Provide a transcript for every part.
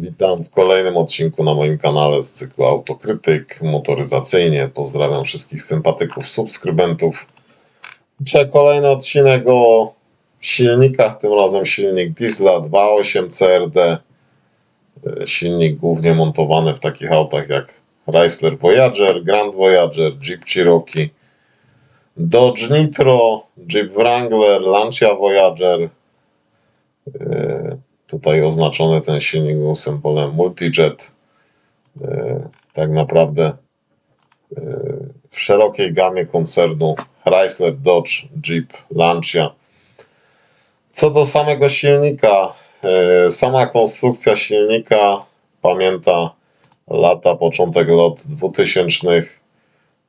Witam w kolejnym odcinku na moim kanale z cyklu Autokrytyk motoryzacyjnie. Pozdrawiam wszystkich sympatyków, subskrybentów. Dzisiaj kolejny odcinek o silnikach, tym razem silnik Diesla 2.8 CRD. Silnik głównie montowany w takich autach jak Chrysler Voyager, Grand Voyager, Jeep Cherokee, Dodge Nitro, Jeep Wrangler, Lancia Voyager. Tutaj oznaczony ten silnik był symbolem Multijet. E, Tak naprawdę e, w szerokiej gamie koncernu Chrysler, Dodge, Jeep, Lancia. Co do samego silnika, e, sama konstrukcja silnika pamięta lata, początek lat 2000,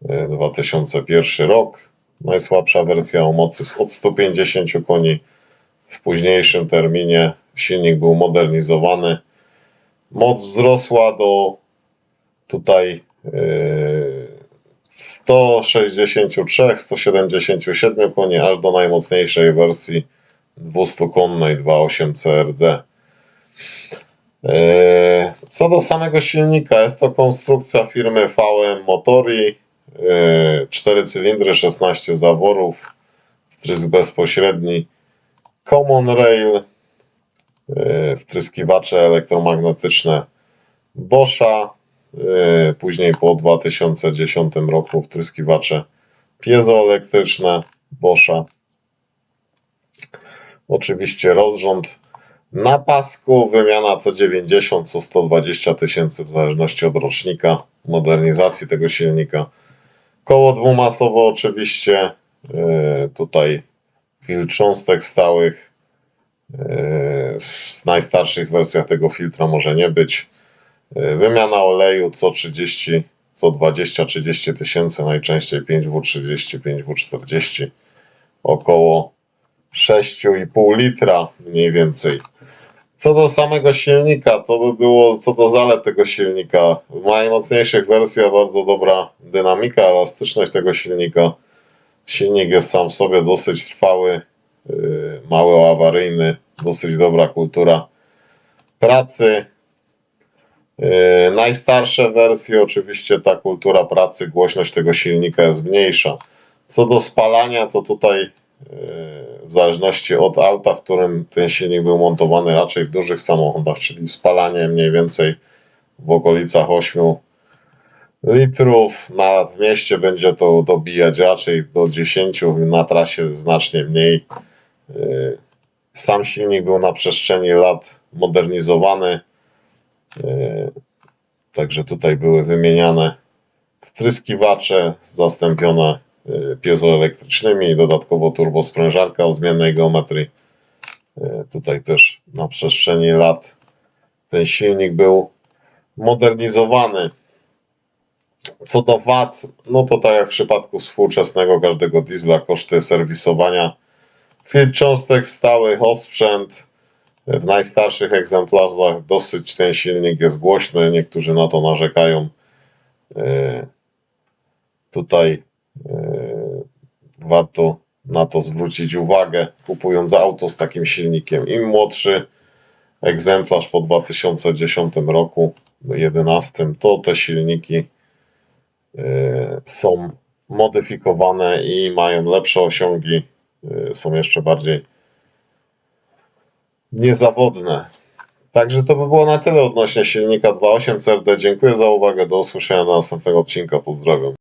e, 2001 rok. Najsłabsza wersja o mocy od 150 koni. W późniejszym terminie silnik był modernizowany. Moc wzrosła do tutaj yy, 163, 177 koni, aż do najmocniejszej wersji 200-konnej 2.8 CRD. Co do samego silnika, jest to konstrukcja firmy VM Motori. Yy, 4 cylindry, 16 zaworów, wtrysk bezpośredni, Common Rail, wtryskiwacze elektromagnetyczne Boscha, yy, później po 2010 roku wtryskiwacze piezoelektryczne Boscha. Oczywiście rozrząd na pasku, wymiana co 90, co 120 tysięcy w zależności od rocznika modernizacji tego silnika. Koło dwumasowe oczywiście, yy, tutaj filtr cząstek stałych, W najstarszych wersjach tego filtra może nie być. Yy, Wymiana oleju co 30, co 20-30 tysięcy, najczęściej 5W30, 5W40, około 6,5 litra mniej więcej. Co do samego silnika, to by było co do zalet tego silnika. W najmocniejszych wersjach bardzo dobra dynamika, elastyczność tego silnika. Silnik jest sam w sobie dosyć trwały, yy, mało awaryjny, dosyć dobra kultura pracy. Yy, najstarsze wersje, oczywiście ta kultura pracy, głośność tego silnika jest mniejsza. Co do spalania, to tutaj yy, w zależności od auta, w którym ten silnik był montowany, raczej w dużych samochodach, czyli spalanie mniej więcej w okolicach 8 litrów. Na, w mieście będzie to dobijać raczej do 10, na trasie znacznie mniej. Yy, Sam silnik był na przestrzeni lat modernizowany. Yy, Także tutaj były wymieniane wtryskiwacze zastąpione yy, piezoelektrycznymi, dodatkowo turbosprężarka o zmiennej geometrii. Yy, Tutaj też na przestrzeni lat ten silnik był modernizowany. Co do VAT, no to tak jak w przypadku współczesnego każdego diesla, koszty serwisowania, filtr cząstek stałych, osprzęt. W najstarszych egzemplarzach dosyć ten silnik jest głośny, niektórzy na to narzekają. Yy, Tutaj yy, warto na to zwrócić uwagę, kupując auto z takim silnikiem. Im młodszy egzemplarz po 2010 roku, 11, to te silniki yy, są modyfikowane i mają lepsze osiągi, są jeszcze bardziej niezawodne. Także to by było na tyle odnośnie silnika 2.8 CRD. Dziękuję za uwagę. Do usłyszenia do następnego odcinka. Pozdrawiam.